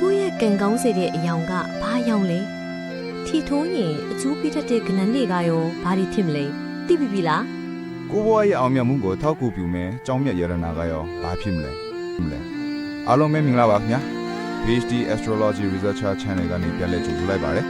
ကိုယ့်ရဲ့ကံကောင်းစေတဲ့အယောင်ကဘာအယောင်လဲထီထိုးရင်အကျိုးပေးတတ်တဲ့ကဏ္ဍတွေကရောဘာတွေဖြစ်မလဲသိပြီပြီလားကိုဘွားရဲ့အောင်မြတ်မှုကိုထောက်ကူပြုမယ်။ကြောင်းမြတ်ရတနာကရောဘာဖြစ်မလဲ။မလဲ။အားလုံးပဲမင်္ဂလာပါခင်ဗျာ။ PhD Astrology Researcher Channel ကနေပြန်လည်ကြိုဆိုလိုက်ပါတယ်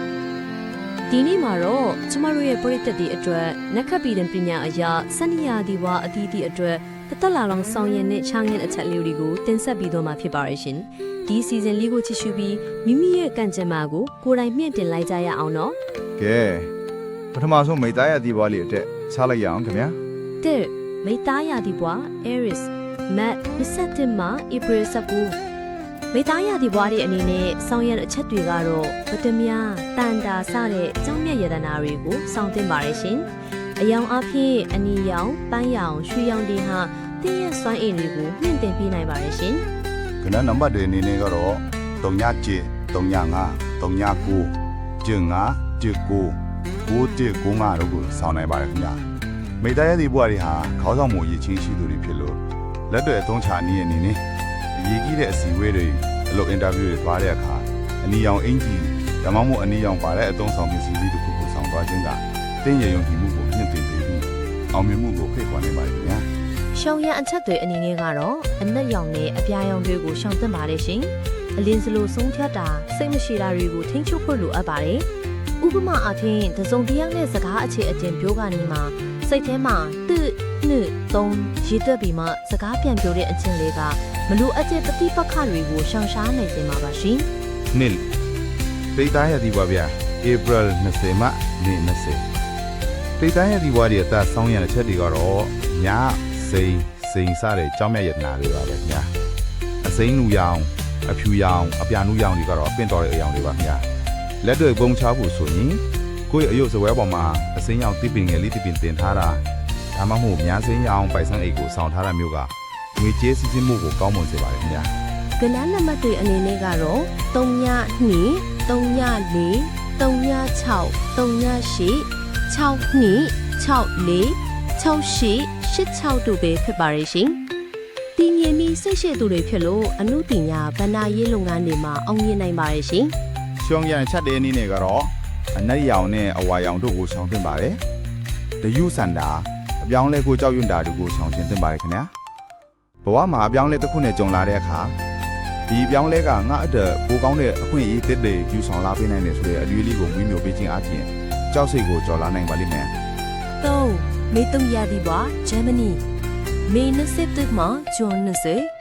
ဒီနေ့မှာတော့ကျမတို့ရဲ့ပရိသတ်တွေအတွက်နက္ခတ်ပီဒံပညာအရာစနိယာဒီဝါအသီးသီးအတွက် တစ်သက်လာလောင်ဆောင်ရည်နဲ့ချောင်းရဲ့အချက်လေးတွေကိုတင်ဆက်ပြီးတော့မှာဖြစ်ပါရဲ့ရှင်ဒီစီဇန်လေးကိုချစ်ရှုပြီးမိမိရဲ့ကံကြမ္မာကိုကိုယ်တိုင်မြင့်တင်လိုက်ကြရအောင်နော်။ကဲပထမဆုံးမိသားရဒီဘွားလေးအတက်ချလိုက်ရအောင်ခင်ဗျာတဲ့မိသားရာဒီဘွား Aries မတ်27မှာ April 19မိသားရာဒီဘွားရဲ့အနေနဲ့ဆောင်ရတဲ့အချက်တွေကတော့ဗတမယတန်တာစတဲ့အကြောင်းမြတ်ယတနာတွေကိုစောင့်တင်ပါရရှင် အယောင်အဖြစ်အနီရောင်ပန်းရောင်ရွှေရောင်တွေဟာတင်းရဲ့စွမ်းအင်တွေကိုမြင့်တင်ပေးနိုင်ပါရရှင်ခဏနံပါတ်တွေအနေနဲ့ကတော့37 35 39 95 19 9195တို့ကိုစောင်းနိုင်ပါတယ်ခင်ဗျာမိသားရဲ့ဒီဘွားတွေဟာခေါင်းဆောင်မှုရည်ချင်းရှိသူတွေဖြစ်လို့လက်တွေအသုံးချနည်းအနေနဲ့အရေးကြီးတဲ့အစည်းအဝေးတွေအလုပ်အင်တာဗျူးတွေသွားတဲ့အခါအနီရောင်အင်ဂျီဒါမှမဟုတ်အနီရောင်ပါတဲ့အသုံးဆောင်ပစ္စည်းလေးတစ်ခုကိုဆောင်သွားခြင်းကတင်းရယုံကြည်မှုကိုမြင့်တင်ပေးပြီး အောင်မြင်မှုကိုဖိတ်ခေါ်နိုင်ပါတယ်ခင်ဗျာရှောင်းရအချက်တွေအနေနဲ့ကတော့အနက်ရောင်နဲ့အပြာရောင်တွေကိုရှောင်သင့်ပါတယ်ရှင်အလင်းစလိုဆုံးဖြတ်တာစိတ်မရှိတာတွေကိုထိန်းချုပ်ဖို့လိုအပ်ပါတယ်ဥပမာအဖြစ်သစုံတရားနဲ့စကားအခြေအတင်ပြောကနေမှစိတ်ထဲမှာတစ်နှစ်သုံးရေးတွက်ပြီးမှစကားပြန်ပြောတဲ့အချင်းလေးကမလိုအပ်တဲ့ပဋိပက္ခတွေကိုရှောင်ရှားနိုင်စေမှာပါရှင်နှစ်ပိတ်သားရသည်ပါဗျာ April 20မှနေ့20 ပိတ်သားရသည်ဘွားတွေအသက်ဆောင်းရတဲ့ချက်တွေကတော့ညစိန်စိန်စားတဲ့ကြောင်းမြတ်ရတနာတွေပါပဲဗျာအစိမ်းနူရောင်အဖြူရောင်အပြာနူရောင်တွေကတော့အပင့်တော်တဲ့အယောင်တွေပါဗျာလက်တွေပုံချဖို့ဆိုရင်ကိုယ့်ရဲ့အယုတ်စပွဲပေါ်မှာအစိမ်းရောင်တိပင်ငယ်လေးတိပင်တင်ထားတာဒါမှမဟုတ်များစိမ်းရောင်ပိုက်ဆန်းအိတ်ကိုစောင်းထားတာမျိုးကငွေကြေးစီးဆင်းမှုကိုကောင်းမွန်စေပါတယ်ခင်ဗျာကဏ္ဍနံပါတ်တွေအနေနဲ့ကတော့3ည2 3ည4 3ည6 3ည8 6နှစ်6လေး6ရှိ86တို့ပဲဖြစ်ပါရဲ့ရှင်။တည်ငြိမ်ပြီးစိတ်ရှိသူတွေဖြစ်လို့အမှုပညာဗန္နာရေးလုပ်ငန်းတွေမှာအောင်မြင်နိုင်ပါရဲ့ရှင်ရှောင်းရန်ချက်တဲ့အနေနဲ့ကတော့အနက်ရောင်နဲ့အဝါရောင်တို့ကိုရှောင်သင့်ပါတယ်။ဒယူစန္ဒာအပြောင်းလဲကိုကြောက်ရွံ့တာတို့ကိုရှောင်ကျင်သင့်ပါတယ်ခင်ဗျာ။ဘဝမှာအပြောင်းလဲတစ်ခုနဲ့ကြုံလာတဲ့အခါဒီအပြောင်းလဲကငါ့အတွက်ပိုကောင်းတဲ့အခွင့်အရေးတစ်တွေယူဆောင်လာပေးနိုင်တယ်ဆိုတဲ့အရွေးလေးကိုမွေးမြူပေးခြင်းအပြင် ကြောက်စိတ်ကိုကြော်လာနိုင်ပါလိမ့်မယ်။၃မေတုံရာဒီဘွာဂျာမနီမေ27မှာဂျွန်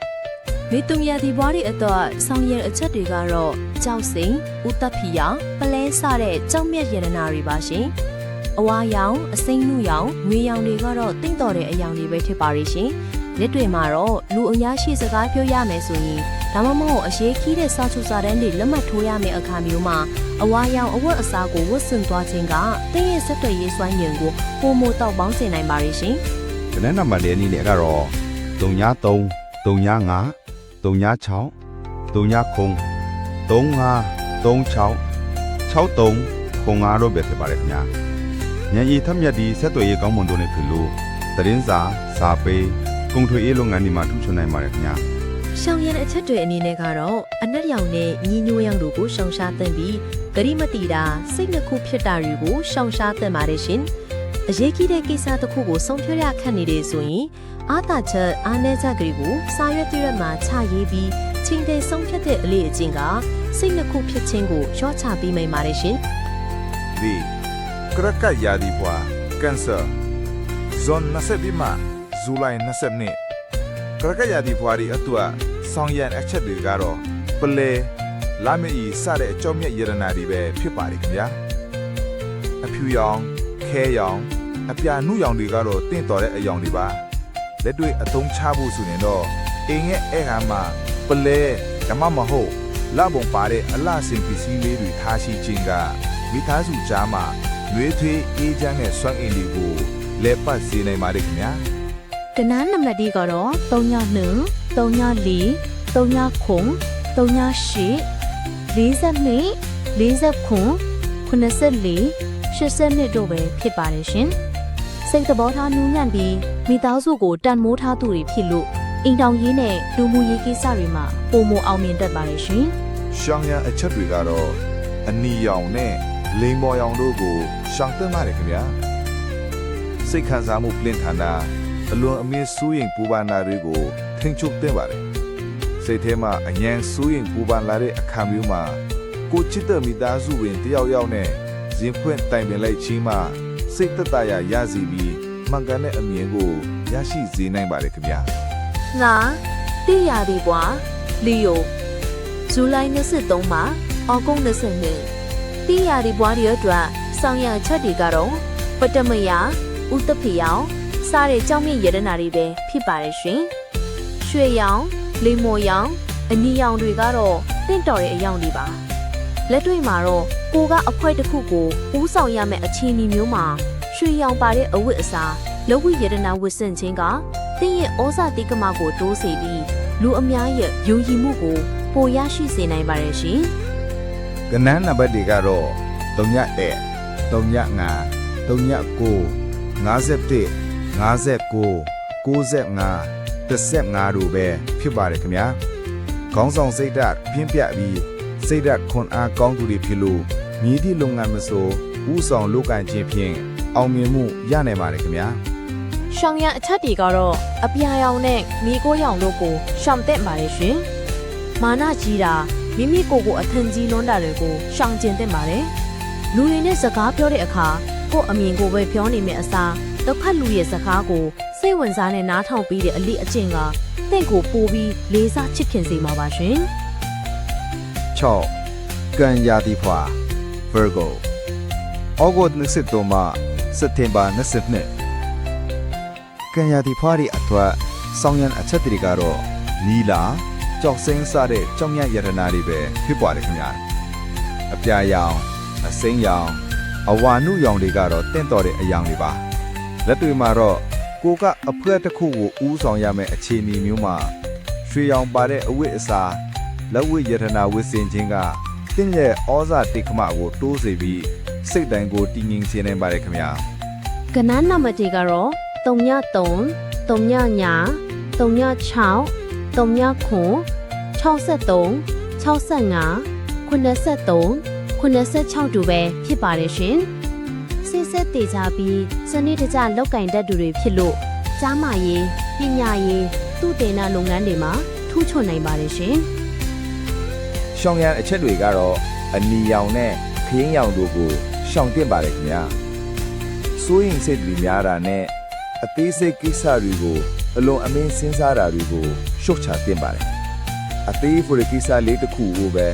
20မေတုံရာဒီဘွာတွေအတွက်ဆောင်ရအချက်တွေကတော့ကြောက်စိန်ဥတဖီယာပလဲစတဲ့ကြောက်မြတ်ရတနာတွေပါရှင်။အဝါရောင်အစိမ့်နှုရောင်ငွေရောင်တွေကတော့တင့်တော်တဲ့အယောင်တွေပဲဖြစ်ပါရဲ့ရှင်။ လက်တွေမှာတော့လူအများရှိစကားပြောရမယ်ဆိုရင်ဒါမှမဟုတ်အရေးကြီးတဲ့စာချုပ်စာတမ်းတွေလက်မှတ်ထိုးရမယ့်အခါမျိုးမှာအဝါရောင်အဝတ်အစားကိုဝတ်ဆင်သွားခြင်းကတင်းရဲ့ဆက်သွယ်ရေးစွမ်းရည်ကိုပုံမတောက်ပေါင်းစေနိုင်ပါရဲ့ရှင်။ကနန်းနံပါတ်လေးအနေနဲ့ကတော့33 35 36 39 35 36 63 95တို့ပဲဖြစ်ပါတယ်ခင်ဗျာ။ညံရီထက်မြက်ဒီဆက်သွယ်ရေးကောင်းမွန်တို့နဲ့ဖြစ်လို့သတင်းစာစာပေ ကုန်ထွေရေးလုပ်ငန်းတွေမှာထူးချွန်နိုင်ပါတယ်ခင်ဗျာ။ရှောင်ရံအချက်တွေအနေနဲ့ကတော့အနက်ရောင်နဲ့ညီညွတ်ရောင်တို့ကိုရှောင်ရှားသင့်ပြီးဂရိမတီတာစိတ်နှစ်ခုဖြစ်တာတွေကိုရှောင်ရှားသင့်ပါတယ်ရှင်။အရေးကြီးတဲ့ကိစ္စတစ်ခုကိုဆုံးဖြတ်ရခက်နေတယ်ဆိုရင်အာသာချက်အားနည်းချက်တွေကိုစာရွက်ပြည့်မှာချရေးပြီးချိန်တဲ့ဆုံးဖြတ်တဲ့အလေးအကျင့်ကစိတ်နှစ်ခုဖြစ်ခြင်းကိုရောချပေးမိပါတယ်ရှင်။ဒီကရကတ်ယာဒီဘွာကန်ဆာဇွန်22မှာ ဇူလိုင်22ကရကတ်ယာဒီဘွာဒီအတူအဆောင်ရန်အချက်တွေကတော့ပလဲလာမီစတဲ့အကြောမြတ်ယရနာတွေပဲဖြစ်ပါတယ်ခင်ဗျာအဖြူရောင်ခဲရောင်အပြာနုရောင်တွေကတော့တင့်တော်တဲ့အယောင်တွေပါလက်တွေ့အသုံးချဖို့ဆိုရင်တော့အင်းရဲ့အဲ့ဟာမှာပလဲဓမ္မမဟုတ်လပုံပါတဲ့အလှစင်ပစ္စည်းလေးတွေထားရှိခြင်းကမိသားစုကြားမှာရွေးထွေးအေးချမ်းတဲ့စွမ်းအင်တွေကိုလဲပတ်စေနိုင်ပါတယ်ခင်ဗျာ ကနန်းနံပါတ်ဒီကတော့32 34 39 38 42 49 84 82တို့ပဲဖြစ်ပါတယ်ရှင်စိတ်သဘောထားနူးညံ့ပြီးမိသားစုကိုတန်မိုးထားသူတွေဖြစ်လို့အိမ်တောင်ရေးနဲ့လူမှုရေးကိစ္စတွေမှာပုံမအောင်မြင်တတ်ပါတယ်ရှင်ရှောင်းရန်အချက်တွေကတော့အနီရောင်နဲ့လိမ်မော်ရောင်တို့ကိုရှောင်တက်ပါတယ်ခင်ဗျာစိတ်ခံစားမှုပလင်ထန်တာ အလွန်အမင်းစိုးရင်ပူပန်တာတွေကိုထိန်ချုပ်တဲ့ပါတယ်စိတ်ထဲမှာအញ្ញံစိုးရင်ပူပန်လာတဲ့အခါမျိုးမှာကိုချစ်တဲ့မိသားစုဝင်တယောက်ယောက်နဲ့ရင်ဖွင့်တိုင်ပင်လိုက်ချင်းမှစိတ်သက်သာရာရစီပြီးမှန်ကန်တဲ့အမြင်ကိုရရှိစေနိုင်ပါတယ်ခင်ဗျာငါတိရသည်ပွာလီယိုဇူလိုင်23မှာအောက်ဂုတ်22တိရသည်ပွာဒီအတွက်ဆောင်ရအချက်တွေကတော့ပတမယဥတဖိယောင် စားတဲ့ကြောင့်မြင့်ရတနာတွေပဲဖြစ်ပါတယ်ရှင်ရွှေရောင်လေမော်ရောင်အနီရောင်တွေကတော့တင့်တော်တဲ့အယောင်တွေပါလက်တွေ့မှာတော့ကိုကအခွဲတစ်ခုကိုဦးဆောင်ရမယ့်အခြေအနေမျိုးမှာရွှေရောင်ပါတဲ့အဝတ်အစားလက်ဝိရတနာဝတ်ဆင်ခြင်းကတင်းရဲ့ဩဇာတိကမကိုတိုးစေပြီးလူအများရဲ့ယုံကြည်မှုကိုပိုရရှိစေနိုင်ပါတယ်ရှင်ကနန်းနံပါတ်တွေကတော့31 35 39 51 59 95 35တို့ပဲဖြစ်ပါတယ်ခင်ဗျာခေါင်းဆောင်စိတ်ဓာတ်ပြင်းပြပြီးစိတ်ဓာတ်ခွန်အားကောင်းသူတွေဖြစ်လို့မြည်သည့်လုပ်ငန်းမဆိုဥဆောင်လုပ်ကင်ခြင်းဖြင့်အောင်မြင်မှုရနိုင်ပါတယ်ခင်ဗျာ။ရှောင်းရအချက်တွေကတော့အပြာရောင်နဲ့မိကိုရောင်တို့ကိုရှောင်တဲ့ပါတယ်ရှင်။မာနကြီးတာမိမိကိုယ်ကိုအထင်ကြီးလွန်းတာတွေကိုရှောင်ကျင်တဲ့ပါတယ်။လူတွေနဲ့စကားပြောတဲ့အခါကိုယ့်အမြင်ကိုပဲပြောနေမယ့်အစား တစ်ဖက်လူရဲ့စကားကိုစိတ်ဝင်စားနဲ့နားထောင်ပြီးတဲ့အလိအကျင့်ကတင့်ကိုပိုပြီးလေးစားချစ်ခင်စေမှာပါရှင်။6ကံရာသီဖွာ Virgo ဩဂုတ်23မှစက်တင်ဘာ22ကံရာသီဖွာရဲ့အတွက်ဆောင်းရန်အချက်တွေကတော့နီလာကြောက်စင်းစားတဲ့ကြောင်မြတ်ယရနာတွေပဲဖြစ်ပါတယ်ခင်ဗျာအပြာရောင်အစိမ်းရောင်အဝါနုရောင်တွေကတော့တင့်တော်တဲ့အယောင်တွေပါ လက်တွေမှာတော့ကိုကအဖွဲတစ်ခုကိုဥဆောင်ရမယ့်အခြေအနေမျိုးမှာရွှေရောင်ပါတဲ့အဝတ်အစားလက်ဝိယတနာဝစ်စင်ခြင်းကတင့်ရဲ့ဩဇာတိတ်ခမကိုတိုးစေပြီးစိတ်တိုင်းကိုတည်ငြိမ်စေနိုင်ပါတယ်ခင်ဗျာကနန်းနံပါတ်တွေကတော့33 39 36 39 63 65 83 86တို့ပဲဖြစ်ပါတယ်ရှင် စစ်ဆက်တေချပြီးစနစ်တကျလောက်ကင်တတ်သူတွေဖြစ်လို့ကြားမရေးပညာရေးသူတင်နာလုပ်ငန်းတွေမှာထူးချွန်နိုင်ပါတယ်ရှင်ရှောင်းရန်အချက်တွေကတော့အနီရောင်နဲ့ခရင်းရောင်တို့ကိုရှောင်တင်ပါတယ်ခင်ဗျာစိုးရင်စိတ်တွေများတာနဲ့အသေးစိတ်ကိစ္စတွေကိုအလွန်အမင်းစဉ်းစားတာတွေကိုရှုတ်ချတင်ပါတယ်အသေးဖို့ကိစ္စလေးတစ်ခုကိုပဲ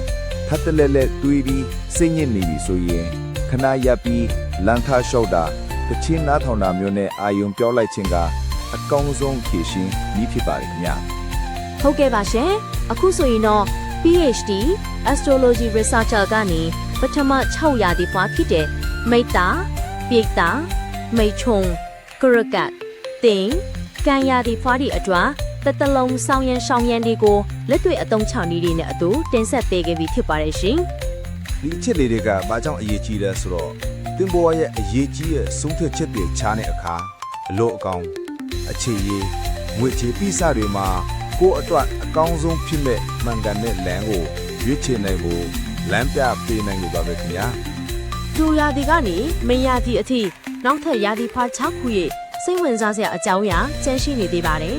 ထပ်တလဲလဲတွေးပြီးစိတ်ညစ်နေပြီဆိုရင်ခဏရပ်ပြီး လန်ခါလျှောက်တာတချင်းနားထောင်တာမျိုးနဲ့အာယုံပြောလိုက်ခြင်းကအကောင်းဆုံးဖြည့်ရှင်ပြီးဖြစ်ပါတယ်ခင်ဗျာဟုတ်ကဲ့ပါရှင်အခုဆိုရင်တော့ PhD Astrology Researcher ကနေပထမ6ရာသီဖွားဖြစ်တဲ့မိတ္တာပိတ္တာမိတ်ချုံကရကတ်တင်ကံရာသီဖွားဒီအတွာတတလုံးဆောင်းရန်ရှောင်းရန်တွေကိုလက်တွေ့အသုံးချနည်းတွေနဲ့အတူတင်ဆက်ပေးခဲ့ပြီးဖြစ်ပါတယ်ရှင် ဒီအချက်လေးတွေကဘာကြောင့်အရေးကြီးလဲဆိုတော့တင်ဘောရဲ့အရေးကြီးရဲ့ဆုံးဖြတ်ချက်တွေချားတဲ့အခါအလို့အကောင်အခြေရေးငွေချေပိစတွေမှာကိုယ့်အတွက်အကောင်းဆုံးဖြစ်မဲ့မှန်ကန်တဲ့လမ်းကိုရွေးချယ်နိုင်ဖို့လမ်းပြပေးနိုင်လို့ပါပဲခင်ဗျာဒူရာသီကနေမင်ရာသီအထိနောက်ထပ်ရာသီဖွား6ခုရဲ့စိတ်ဝင်စားစရာအကြောင်းအရာကျန်ရှိနေသေးပါတယ်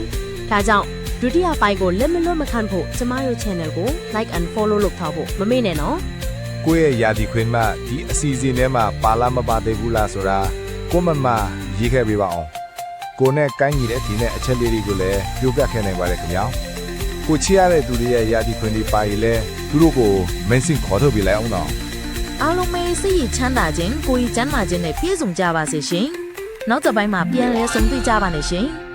ဒါကြောင့်ဒုတိယပိုင်းကိုလက်မလွတ်မခံဖို့ကျမတို့ channel ကို like and follow လုပ်ထားဖို့မမေ့နဲ့နော် ကိုယ့်ရဲ့ယာတီခွေးမှဒီအစီအစဉ်ထဲမှာပါလာမပါသေးဘူးလားဆိုတာကိုမမရေးခဲ့ပေးပါအောင်ကိုနဲ့ကိုင်းညီတဲ့ဒီနဲ့အချက်လေးတွေကိုလည်းပြောပြခဲ့နိုင်ပါတယ်ခင်ဗျာကိုချစ်ရတဲ့သူတွေရဲ့ယာတီခွေးတွေပါရင်လည်းသူတို့ကိုမင်းစင်ခေါ်ထုတ်ပြလိုက်အောင်တော့အားလုံးပဲစိတ်ရချမ်းသာခြင်းကိုယ်ရည်ကျန်းမာခြင်းနဲ့ပြည့်စုံကြပါစေရှင်။နောက်တစ်ပိုင်းမှာပြန်လဲဆုံတွေ့ကြပါနဲ့ရှင်။